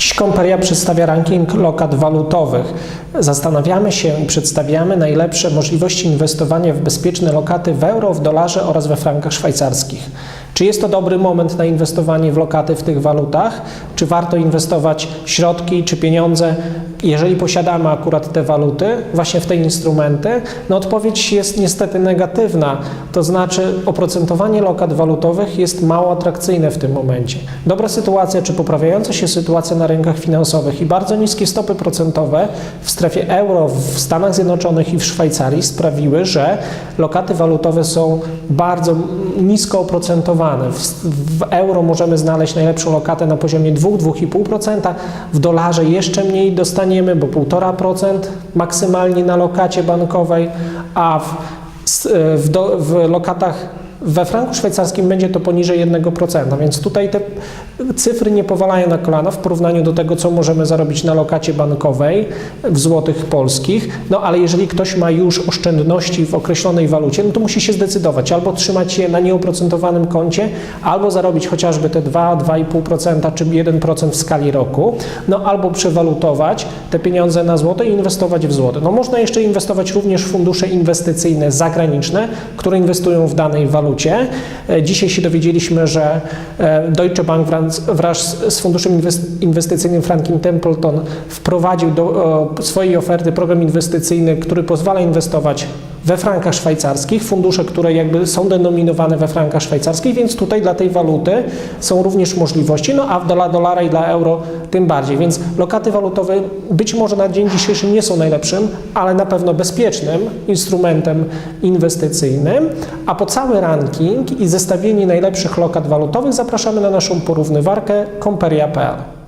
Dziś Komperia przedstawia ranking lokat walutowych. Zastanawiamy się i przedstawiamy najlepsze możliwości inwestowania w bezpieczne lokaty w euro, w dolarze oraz we frankach szwajcarskich. Czy jest to dobry moment na inwestowanie w lokaty w tych walutach? Czy warto inwestować środki czy pieniądze, jeżeli posiadamy akurat te waluty, właśnie w te instrumenty? No odpowiedź jest niestety negatywna, to znaczy oprocentowanie lokat walutowych jest mało atrakcyjne w tym momencie. Dobra sytuacja czy poprawiająca się sytuacja na rynkach finansowych i bardzo niskie stopy procentowe w strefie euro w Stanach Zjednoczonych i w Szwajcarii sprawiły, że lokaty walutowe są bardzo nisko oprocentowane. W, w euro możemy znaleźć najlepszą lokatę na poziomie 2-2,5%, w dolarze jeszcze mniej dostaniemy, bo 1,5% maksymalnie na lokacie bankowej, a w, s- w, do, w lokatach we franku szwajcarskim będzie to poniżej 1%, więc tutaj te cyfry nie powalają na kolana w porównaniu do tego, co możemy zarobić na lokacie bankowej w złotych polskich. No ale jeżeli ktoś ma już oszczędności w określonej walucie, no to musi się zdecydować albo trzymać je na nieoprocentowanym koncie, albo zarobić chociażby te 2, 2,5% czy 1% w skali roku, no albo przewalutować te pieniądze na złoto i inwestować w złoto. No można jeszcze inwestować również w fundusze inwestycyjne zagraniczne, które inwestują w danej walucie. E, Dzisiaj się dowiedzieliśmy, że e, Deutsche Bank wraz, z funduszem inwes- inwestycyjnym Franklin Templeton wprowadził do e, swojej oferty program inwestycyjny, który pozwala inwestować we frankach szwajcarskich, fundusze, które jakby są denominowane we frankach szwajcarskich, więc tutaj dla tej waluty są również możliwości, no a dla dolara i dla euro tym bardziej. Więc lokaty walutowe być może na dzień dzisiejszy nie są najlepszym, ale na pewno bezpiecznym instrumentem inwestycyjnym, a po cały ranking i zestawienie najlepszych lokat walutowych zapraszamy na naszą porównywarkę comperia.pl.